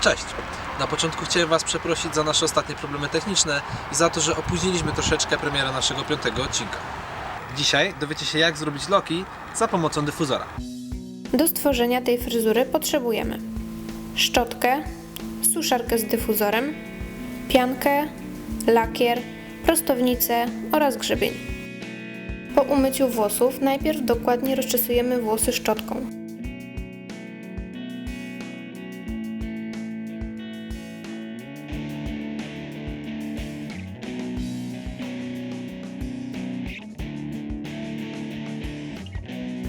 Cześć! Na początku chciałem Was przeprosić za nasze ostatnie problemy techniczne i za to, że opóźniliśmy troszeczkę premierę naszego piątego odcinka. Dzisiaj dowiecie się jak zrobić loki za pomocą dyfuzora. Do stworzenia tej fryzury potrzebujemy szczotkę, suszarkę z dyfuzorem, piankę, lakier, prostownicę oraz grzebień. Po umyciu włosów najpierw dokładnie rozczesujemy włosy szczotką.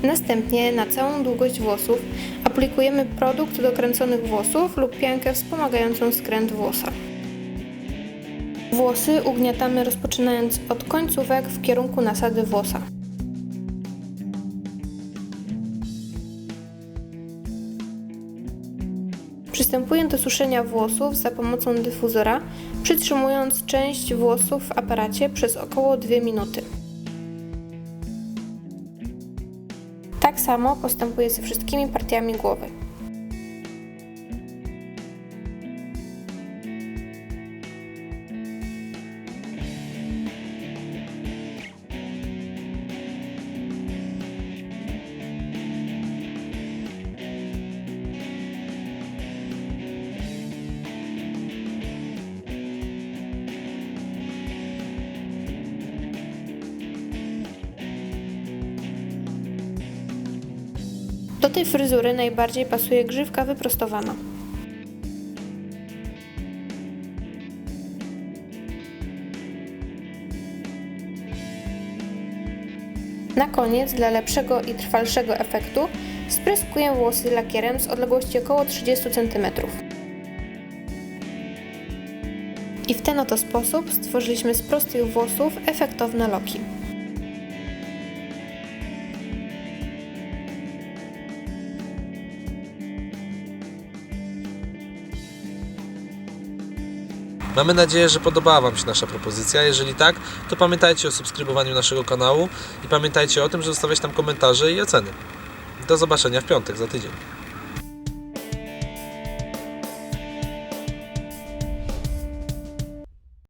Następnie na całą długość włosów aplikujemy produkt do kręconych włosów lub piankę wspomagającą skręt włosa. Włosy ugniatamy rozpoczynając od końcówek w kierunku nasady włosa. Przystępuję do suszenia włosów za pomocą dyfuzora, przytrzymując część włosów w aparacie przez około 2 minuty. Tak samo postępuję ze wszystkimi partiami głowy. Do tej fryzury najbardziej pasuje grzywka wyprostowana. Na koniec, dla lepszego i trwalszego efektu, spryskuję włosy lakierem z odległości około 30 cm. I w ten oto sposób stworzyliśmy z prostych włosów efektowne loki. Mamy nadzieję, że podobała Wam się nasza propozycja. Jeżeli tak, to pamiętajcie o subskrybowaniu naszego kanału i pamiętajcie o tym, że zostawiać tam komentarze i oceny. Do zobaczenia w piątek za tydzień.